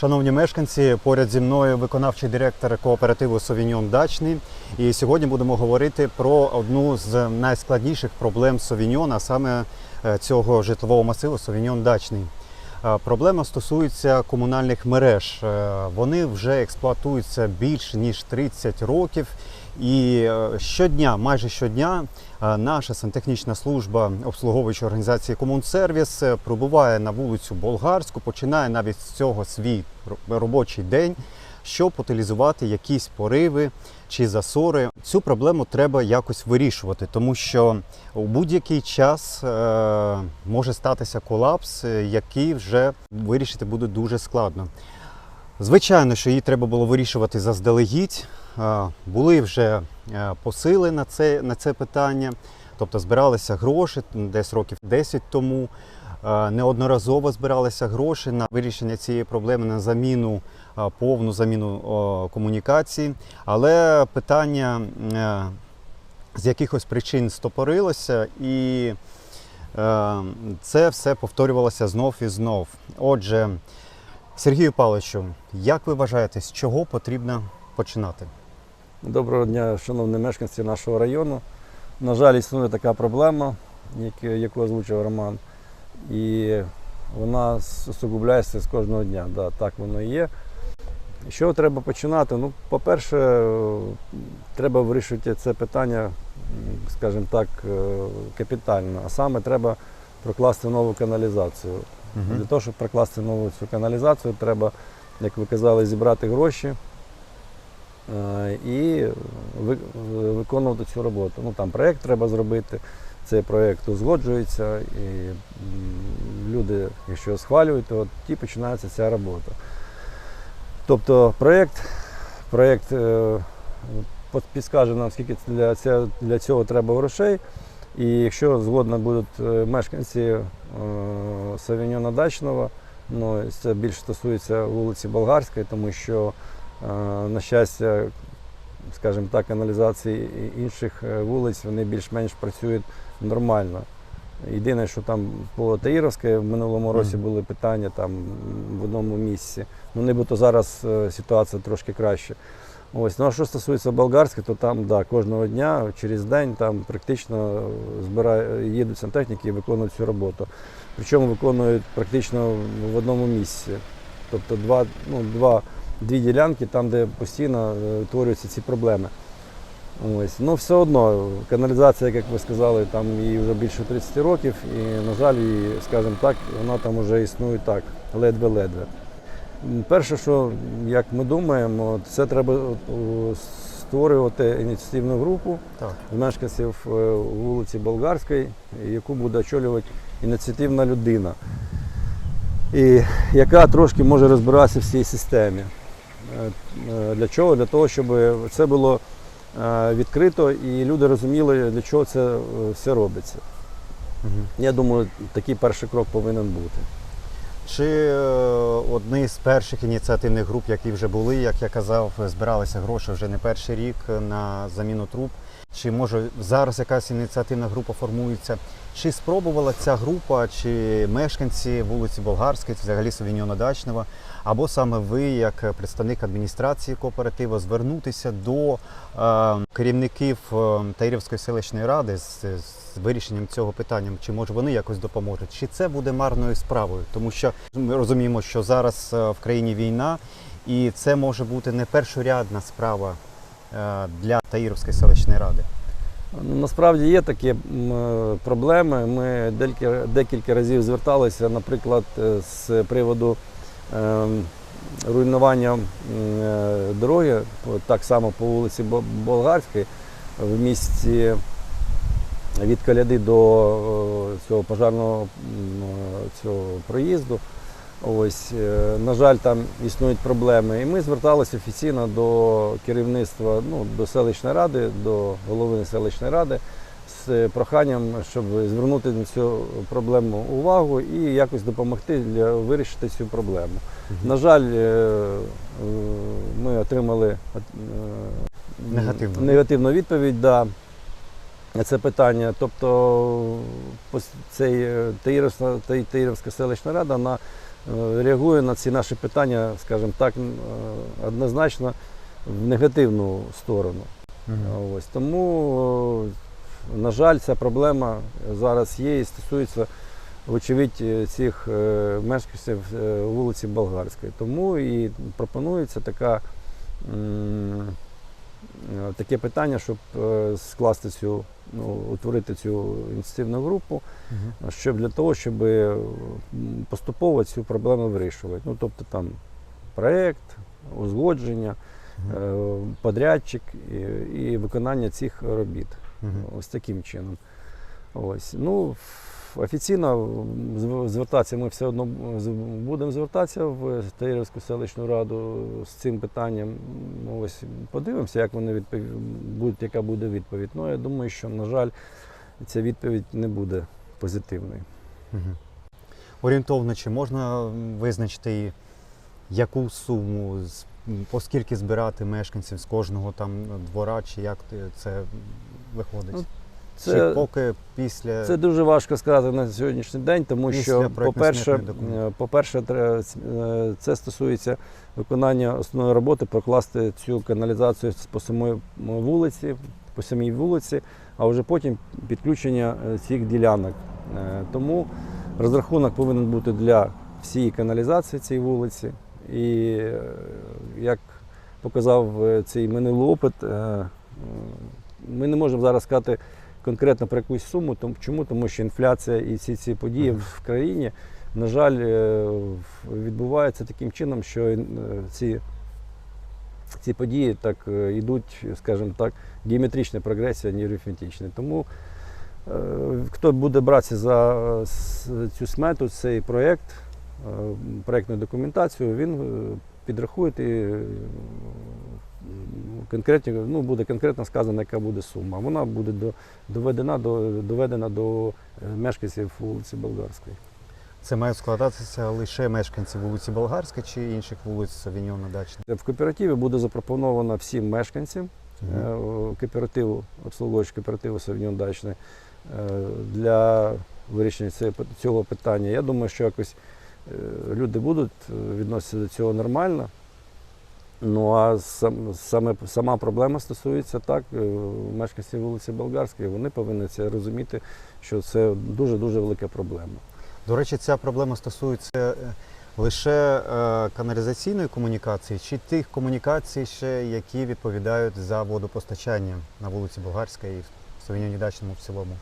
Шановні мешканці, поряд зі мною виконавчий директор кооперативу Совіньон Дачний. І сьогодні будемо говорити про одну з найскладніших проблем Совіньон, а саме е, цього житлового масиву Совіньон Дачний. Е, Проблема стосується комунальних мереж. Е, Вони вже експлуатуються більш ніж 30 років. І е, щодня, майже щодня, наша сантехнічна служба обслуговуючої організації Комунсервіс пробуває на вулицю Болгарську, починає навіть з цього свій робочий день, щоб утилізувати якісь пориви чи засори. Цю проблему треба якось вирішувати, тому що у будь-який час е, може статися колапс, е, який вже вирішити буде дуже складно. Звичайно, що її треба було вирішувати заздалегідь. Е, Були вже посили на це, на це питання, тобто збиралися гроші десь років 10 тому. Неодноразово збиралися гроші на вирішення цієї проблеми, на заміну, повну заміну о, комунікацій. Але питання е, з якихось причин стопорилося, і е, це все повторювалося знов і знов. Отже, Сергію Павловичу, як ви вважаєте, з чого потрібно починати? Доброго дня, шановні мешканці нашого району. На жаль, існує така проблема, яку озвучив Роман, і вона усугубляється з кожного дня. Да, так воно і є. Що треба починати? Ну, по-перше, треба вирішувати це питання, скажімо так, е, капітально. А саме треба прокласти нову каналізацію. Для того, щоб прокласти нову цю каналізацію, треба, як ви казали, зібрати гроші е, і виконувати цю роботу. Ну, там проєкт треба зробити, цей проєкт узгоджується, і люди, якщо схвалюють, то тоді починається ця робота. Тобто проєкт, проєкт е, підскаже нам, скільки для ця- для цього треба грошей. І якщо згодно будуть е, мешканці е, Савіньона Дачного, ну, це більше стосується вулиці Болгарської, тому що, е, на щастя, скажімо так, каналізації інших е, вулиць вони більш-менш працюють нормально. Єдине, що там по Таїровській в минулому році були питання там в одному місці. Ну, нібито зараз е, ситуація трошки краще. Ось, ну а що стосується болгарської, то там да, кожного дня, через день там практично збирає, їдуть сантехніки і виконують цю роботу. Причому виконують практично в одному місці. Тобто два, ну, два, дві ділянки, там, де постійно е, утворюються ці проблеми. Ось. Ну, все одно, каналізація, як ви сказали, там їй вже більше 30 років, і, на жаль, її, скажімо так, вона там вже існує так, ледве-ледве. Перше, що як ми думаємо, це треба створювати ініціативну групу Так. мешканців е, вулиці Болгарської, яку буде очолювати ініціативна людина, і яка трошки може розбиратися в цій системі. Е, е, Для чого? Для того, щоб це було е, відкрито і люди розуміли, для чого це е, все робиться. Угу. Я думаю, такий перший крок повинен бути. Чи е, одні з перших ініціативних груп, які вже були, як я казав, збиралися гроші вже не перший рік на заміну труб? Чи може зараз якась ініціативна група формується? Чи спробувала ця група, чи мешканці вулиці Болгарської, взагалі Совіньона Дачного, або саме ви, як представник адміністрації кооперативу, звернутися до е, керівників е, Таїрівської селищної ради з, з вирішенням цього питання? Чи може вони якось допоможуть? Чи це буде марною справою? Тому що ми розуміємо, що зараз е, в країні війна, і це може бути не першорядна справа для Таїровської селищної ради. Ну, Насправді є такі е, проблеми. Ми декілька, разів зверталися, наприклад, е, з приводу руйнування е, дороги, так само по вулиці Бо- Болгарській, в місті від Каляди до е, цього пожарного е, цього проїзду. Ось, е, на жаль, там існують проблеми. І ми зверталися офіційно до керівництва, ну, до селищної ради, до голови селищної ради з проханням, щоб звернути на цю проблему увагу і якось допомогти для вирішити цю проблему. На жаль, е, е, ми отримали е, Негативну. негативну відповідь. Да. на це питання. Тобто цей е, Таїровська, Таїровська селищна рада вона е, реагує на ці наші питання, скажімо так, е, однозначно в негативну сторону. Ось тому, е, на жаль, ця проблема зараз є і стосується, вочевидь, е, цих е, мешканців е, вулиці Болгарської. Тому і пропонується така, е, таке питання, щоб е, скласти цю, ну, утворити цю ініціативну групу, Мгм. щоб для того, щоб е, поступово цю проблему вирішувати. Ну, тобто там проєкт, узгодження е, подрядчик і, і виконання цих робіт. Мгм. Ось таким чином. Ось. Ну, офіційно звертатися ми все одно будемо звертатися в Таїрівську селищну раду з цим питанням. Ну, Ось подивимося, як вони відпові... будуть, яка буде відповідь. Ну, я думаю, що, на жаль, ця відповідь не буде позитивною. Мгм. Орієнтовно, чи можна визначити, яку суму, з- м, по скільки збирати мешканців з кожного там двора, чи як це виходить? Ну, Чи Це, поки після Це дуже важко сказати на сьогоднішній день, тому Після що, по-перше, е, по-перше, е, це стосується виконання основної роботи, прокласти цю каналізацію по самій вулиці, по самій вулиці, а вже потім підключення е, цих ділянок. Тому розрахунок повинен бути для всієї каналізації цієї вулиці. І як показав цей минулий опит, ми не можемо зараз сказати конкретно про якусь суму. Тому, чому? Тому що інфляція і всі ці події в країні, на жаль, е, відбуваються таким чином, що е, ці, ці події так е, йдуть, скажімо так, геометрична прогресія, не арифметична. Тому хто буде братися за цю смету, цей проєкт, проєктну документацію, він підрахує і конкретні, ну, буде конкретно сказано, яка буде сума. Вона буде до, доведена, до, доведена до е, мешканців вулиці Болгарської. це мають складатися лише мешканці вулиці Болгарська чи інших вулиць Савіньона Дачний? В кооперативі буде запропоновано всім мешканцям е, кооперативу, обслуговуючи кооперативу Савіньон Дачний е, для вирішення цього питання. Я думаю, що якось е, люди будуть відноситися до цього нормально. Ну а сам, саме, сама проблема стосується так, е, мешканців вулиці Болгарської. Вони повинні це розуміти, що це дуже-дуже велика проблема. До речі, ця проблема стосується е, лише е, каналізаційної комунікації чи тих комунікацій, ще, які відповідають за водопостачання на вулиці Болгарська і в Савіньоні Дачному в цілому.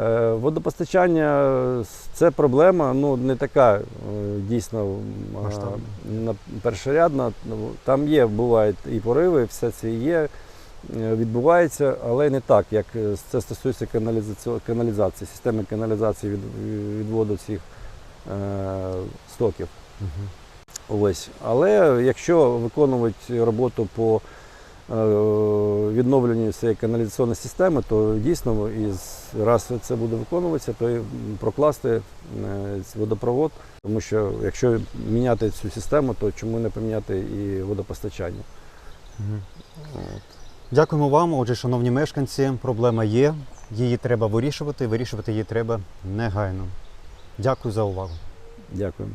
Е, Водопостачання е, це проблема, ну не така е, дійсно Масштабна. першорядна. Там є, бувають і пориви, все це є, відбувається, але не так, як це стосується каналізаці- каналізації, системи каналізації від, відводу цих е, стоків. Ось. Але якщо виконувати роботу по е, відновленню цієї каналізаційної системи, то дійсно із, раз це буде виконуватися, то і прокласти е, водопровод, тому що якщо міняти цю систему, то чому не поміняти і водопостачання? Мгм. От. Дякуємо вам. Отже, шановні мешканці, проблема є. Її треба вирішувати. Вирішувати її треба негайно. Дякую за увагу. Дякую.